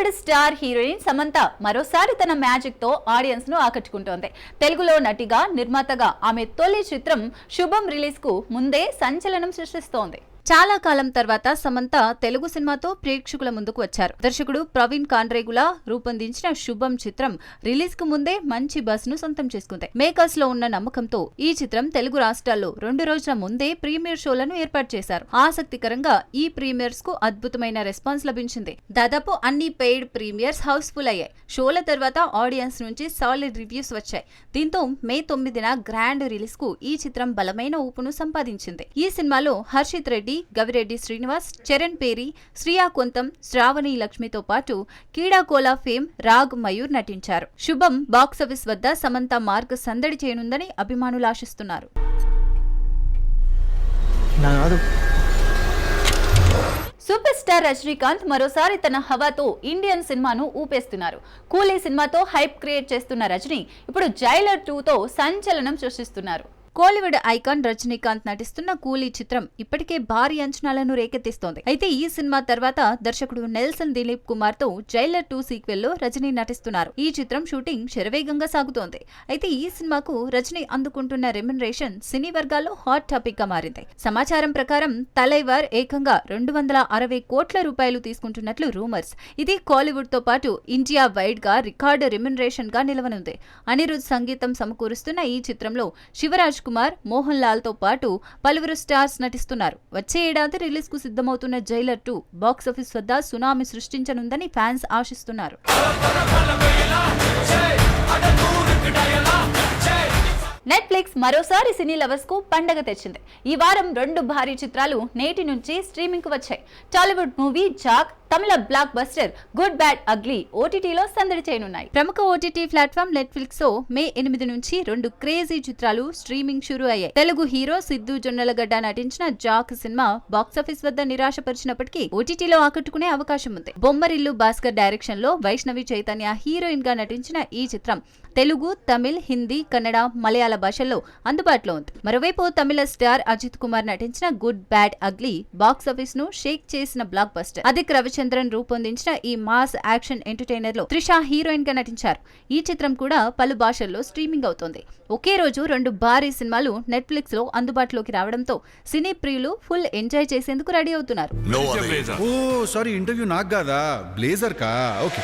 Super star heroine Samantha మరోసారి తన మ్యాజిక్తో ఆడియన్స్ను ఆకట్టుకుంటోంది. తెలుగులో నటిగా నిర్మాతగా ఆమె తొలి చిత్రం శుభం రిలీజ్కు ముందే సంచలనం సృష్టిస్తోంది. చాలా కాలం తర్వాత సమంత తెలుగు సినిమాతో ప్రేక్షకుల ముందుకు వచ్చారు. దర్శకుడు ప్రవీణ్ కాండ్రేగుల రూపొందించిన శుభం చిత్రం రిలీజ్కు ముందే మంచి బస్ను సొంతం చేసుకుంది. మేకర్స్లో ఉన్న నమ్మకంతో ఈ చిత్రం తెలుగు రాష్ట్రాల్లో రెండు రోజుల ముందే ప్రీమియర్ షోలను ఏర్పాటు చేశారు. ఆసక్తికరంగా ఈ ప్రీమియర్స్కు అద్భుతమైన రెస్పాన్స్ లభించింది. దాదాపు అన్ని పెయిడ్ ప్రీమియర్స్ హౌస్ఫుల్ అయ్యాయి. షోల తర్వాత ఆడియన్స్ నుంచి సాలిడ్ రివ్యూస్ వచ్చాయి. దీంతో మే తొమ్మిదిన గ్రాండ్ రిలీజ్కు ఈ చిత్రం బలమైన ఊపును సంపాదించింది. ఈ సినిమాలో హర్షిత్ రెడ్డి గవిరెడ్డి శ్రీనివాస్ చరణ్ పేరి శ్రియా కొంతం శ్రావణి లక్ష్మితో పాటు కీడాకోలా ఫేమ్ రాగ్ మయూర్ నటించారు. శుభం బాక్సాఫీస్ వద్ద సమంత మార్క్ సందడి చేయనుందని అభిమానులు ఆశిస్తున్నారు. సూపర్ స్టార్ రజనీకాంత్ మరోసారి తన హవాతో ఇండియన్ సినిమాను ఊపేస్తున్నారు. కూలీ సినిమాతో హైప్ క్రియేట్ చేస్తున్న రజనీ ఇప్పుడు జైలర్ టూతో సంచలనం సృష్టిస్తున్నారు. కోలీవుడ్ ఐకాన్ రజనీకాంత్ నటిస్తున్న కూలీ చిత్రం ఇప్పటికే భారీ అంచనాలను రేకెత్తిస్తోంది. అయితే ఈ సినిమా తర్వాత దర్శకుడు నెల్సన్ దిలీప్ కుమార్తో జైలర్ టూ సీక్వెల్లో రజనీ నటిస్తున్నారు. ఈ చిత్రం షూటింగ్ శరవేగంగా సాగుతోంది. అయితే ఈ సినిమాకు రజనీ అందుకుంటున్న రెమ్యునరేషన్ సినీ వర్గాల్లో హాట్ టాపిక్గా మారింది. సమాచారం ప్రకారం తలైవర్ ఏకంగా రెండు వందల అరవై కోట్ల రూపాయలు తీసుకుంటున్నట్లు రూమర్స్. ఇది కాలీవుడ్తో పాటు ఇండియా వైడ్గా రికార్డు రెమ్యునరేషన్గా నిలవనుంది. అనిరుద్ సంగీతం సమకూరుస్తున్న ఈ చిత్రంలో శివరాజ్ కుమార్ మోహన్ లాల్తో పాటు పలువురు స్టార్స్ నటిస్తున్నారు. వచ్చే ఏడాది రిలీజ్కు సిద్ధమవుతున్న జైలర్ టూ బాక్సాఫీస్ వద్ద సునామీ సృష్టించనుందని ఫ్యాన్స్ ఆశిస్తున్నారు. నెట్ఫ్లిక్స్ మరోసారి సినీ లవర్స్కు పండగ తెచ్చింది. ఈ వారం రెండు భారీ చిత్రాలు నేటి నుంచి స్ట్రీమింగ్కు వచ్చాయి. Tollywood movie Jack Tamil blockbuster good bad ugly ఓటీటీలో సందడి చేయనున్నాయి. ప్రముఖ ఓటీటీ ప్లాట్ఫామ్ నెట్ఫ్లిక్స్లో మే ఎనిమిది నుంచి రెండు క్రేజీ చిత్రాలు స్ట్రీమింగ్ షురూ అయ్యాయి. తెలుగు హీరో సిద్ధు జొన్నలగడ్డ నటించిన జాక్ సినిమా బాక్సాఫీస్ వద్ద నిరాశపరిచినప్పటికీ ఓటీటీలో ఆకట్టుకునే అవకాశం ఉంది. బొమ్మరిల్లు భాస్కర్ డైరెక్షన్లో వైష్ణవి చైతన్య హీరోయిన్గా నటించిన ఈ చిత్రం తెలుగు తమిళ్ హిందీ కన్నడ మలయాళ భాషల్లో అందుబాటులో ఉంది. మరోవైపు తమిళ స్టార్ అజిత్ కుమార్ నటించిన గుడ్ బ్యాడ్ అగ్లీ బాక్సాఫీస్ను షేక్ చేసిన బ్లాక్ బస్టర్ అదిక్ రవిచంద్రన్ రూపొందించిన ఈ మాస్ యాక్షన్ ఎంటర్టైనర్లో త్రిష హీరోయిన్గా నటించారు. ఈ చిత్రం కూడా పలు భాషల్లో స్ట్రీమింగ్ అవుతోంది. ఒకే రోజు రెండు భారీ సినిమాలు నెట్ఫ్లిక్స్లో అందుబాటులోకి రావడంతో సినీ ప్రియులు ఫుల్ ఎంజాయ్ చేసేందుకు రెడీ అవుతున్నారు. ఓ సారీ ఇంటర్వ్యూ నాకు కాదా? బ్లేజర్ కా ఓకే.